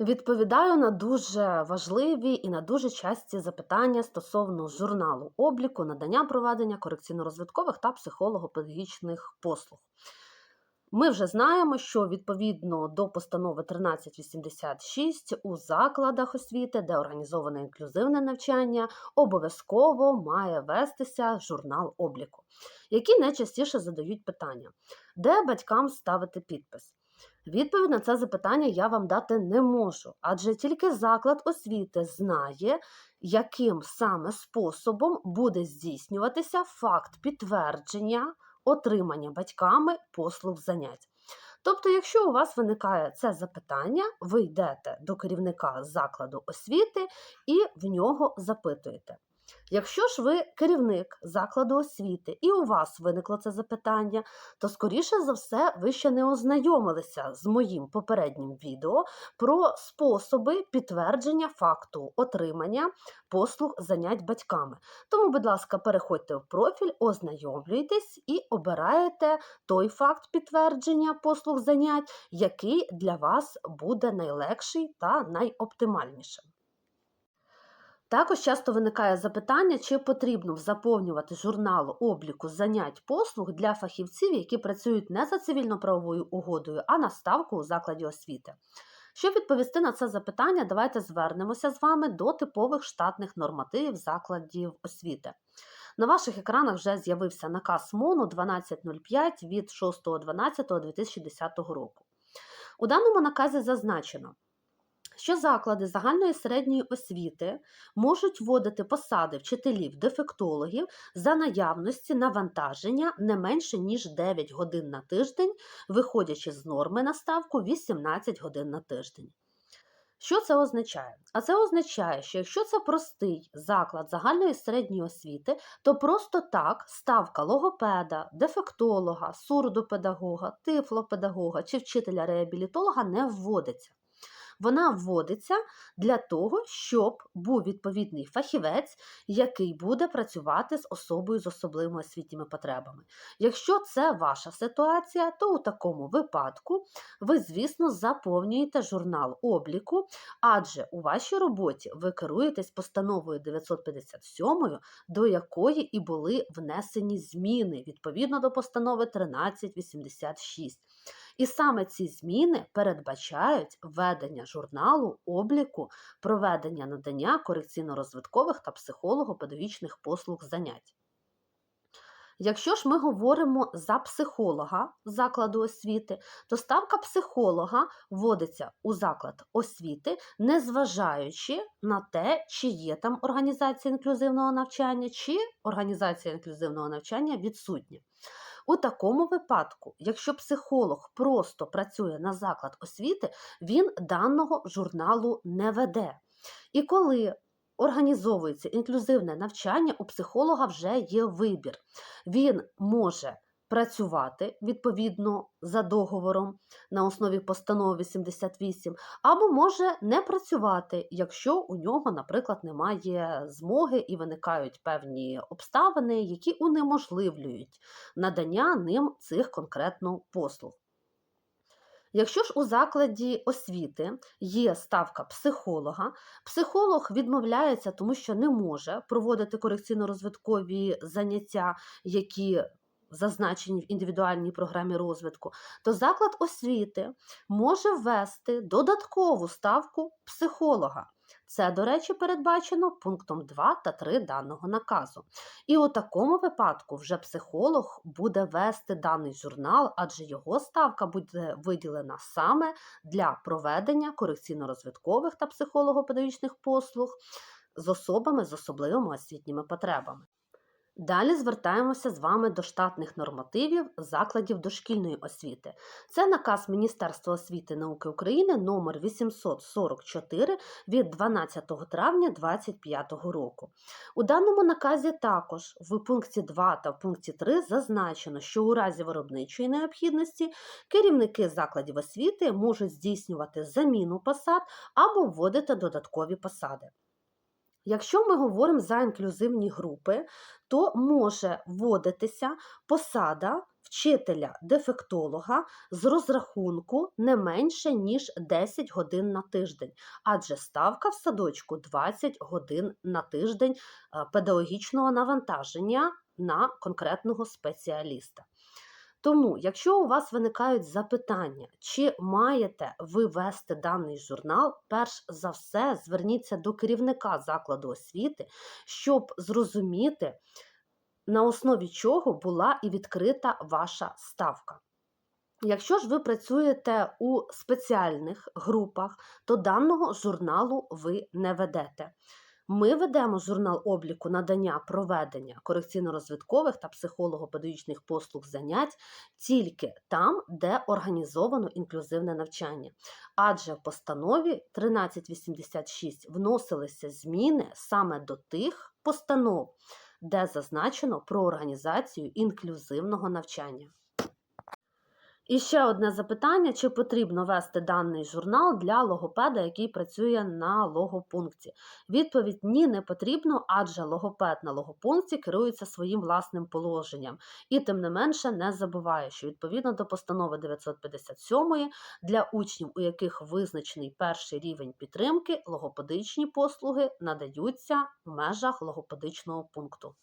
Відповідаю на дуже важливі і на дуже часті запитання стосовно журналу обліку, надання проведення корекційно-розвиткових та психолого-педагогічних послуг. Ми вже знаємо, що відповідно до постанови 1386 у закладах освіти, де організоване інклюзивне навчання, обов'язково має вестися журнал обліку, які найчастіше задають питання, де батькам ставити підпис. Відповідь на це запитання я вам дати не можу, адже тільки заклад освіти знає, яким саме способом буде здійснюватися факт підтвердження отримання батьками послуг занять. Тобто, якщо у вас виникає це запитання, ви йдете до керівника закладу освіти і в нього запитуєте. Якщо ж ви керівник закладу освіти і у вас виникло це запитання, то скоріше за все ви ще не ознайомилися з моїм попереднім відео про способи підтвердження факту отримання послуг занять батьками. Тому, будь ласка, переходьте в профіль, ознайомлюйтесь і обираєте той факт підтвердження послуг занять, який для вас буде найлегший та найоптимальнішим. Також часто виникає запитання, чи потрібно заповнювати журнал обліку занять послуг для фахівців, які працюють не за цивільно-правовою угодою, а на ставку у закладі освіти. Щоб відповісти на це запитання, давайте звернемося з вами до типових штатних нормативів закладів освіти. На ваших екранах вже з'явився наказ МОНу 1205 від 6.12.2010 року. У даному наказі зазначено, що заклади загальної середньої освіти можуть вводити посади вчителів-дефектологів за наявності навантаження не менше ніж 9 годин на тиждень, виходячи з норми на ставку 18 годин на тиждень. Що це означає? А це означає, що якщо це простий заклад загальної середньої освіти, то просто так ставка логопеда, дефектолога, сурдопедагога, тифлопедагога чи вчителя-реабілітолога не вводиться вона вводиться для того, щоб був відповідний фахівець, який буде працювати з особою з особливими освітніми потребами. Якщо це ваша ситуація, то у такому випадку ви, звісно, заповнюєте журнал обліку, адже у вашій роботі ви керуєтесь постановою 957, до якої і були внесені зміни відповідно до постанови 1386. І саме ці зміни передбачають введення журналу обліку проведення надання корекційно-розвиткових та психолого-педагогічних послуг занять. Якщо ж ми говоримо за психолога закладу освіти, то ставка психолога вводиться у заклад освіти, незважаючи на те, чи є там організація інклюзивного навчання, чи організація інклюзивного навчання відсутня. У такому випадку, якщо психолог просто працює на заклад освіти, він даного журналу не веде. І коли організовується інклюзивне навчання, у психолога вже є вибір. Він може працювати відповідно за договором на основі постанови 88, або може не працювати, якщо у нього, наприклад, немає змоги і виникають певні обставини, які унеможливлюють надання ним цих конкретно послуг. Якщо ж у закладі освіти є ставка психолога, психолог відмовляється, тому що не може проводити корекційно-розвиткові заняття, які зазначені в індивідуальній програмі розвитку, то заклад освіти може ввести додаткову ставку психолога. Це, до речі, передбачено пунктом 2 та 3 даного наказу. І у такому випадку вже психолог буде вести даний журнал, адже його ставка буде виділена саме для проведення корекційно-розвиткових та психолого-педагогічних послуг з особами з особливими освітніми потребами. Далі звертаємося з вами до штатних нормативів закладів дошкільної освіти. Це наказ Міністерства освіти і науки України номер 844 від 12 травня 2025 року. У даному наказі також в пункті 2 та в пункті 3 зазначено, що у разі виробничої необхідності керівники закладів освіти можуть здійснювати заміну посад або вводити додаткові посади. Якщо ми говоримо за інклюзивні групи, то може вводитися посада вчителя-дефектолога з розрахунку не менше, ніж 10 годин на тиждень, адже ставка в садочку 20 годин на тиждень е, педагогічного навантаження на конкретного спеціаліста. Тому, якщо у вас виникають запитання, чи маєте ви вести даний журнал, перш за все зверніться до керівника закладу освіти, щоб зрозуміти, на основі чого була і відкрита ваша ставка. Якщо ж ви працюєте у спеціальних групах, то даного журналу ви не ведете. Ми ведемо журнал обліку надання проведення корекційно-розвиткових та психолого-педагогічних послуг занять тільки там, де організовано інклюзивне навчання. Адже в постанові 1386 вносилися зміни саме до тих постанов, де зазначено про організацію інклюзивного навчання. І ще одне запитання: чи потрібно вести даний журнал для логопеда, який працює на логопункті? Відповідь ні, не потрібно, адже логопед на логопункті керується своїм власним положенням. І тим не менше не забуває, що відповідно до постанови 957 для учнів, у яких визначений перший рівень підтримки, логопедичні послуги надаються в межах логопедичного пункту.